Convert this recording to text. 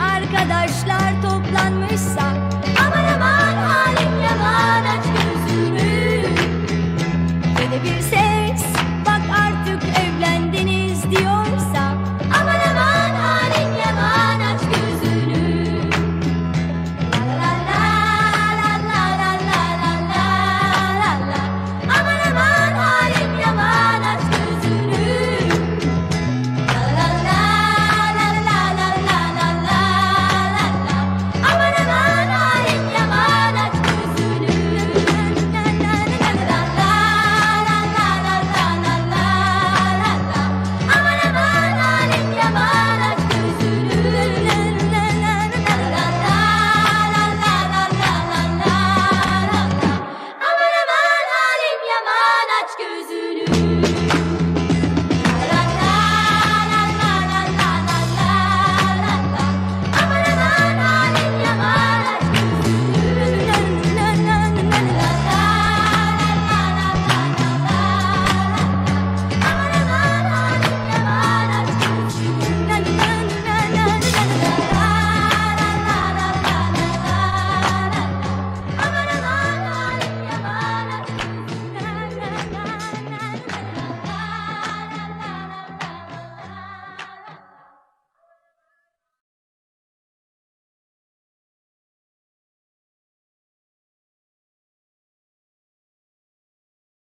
arkadaşlar toplanmışsa. Aman aman halim yaman aç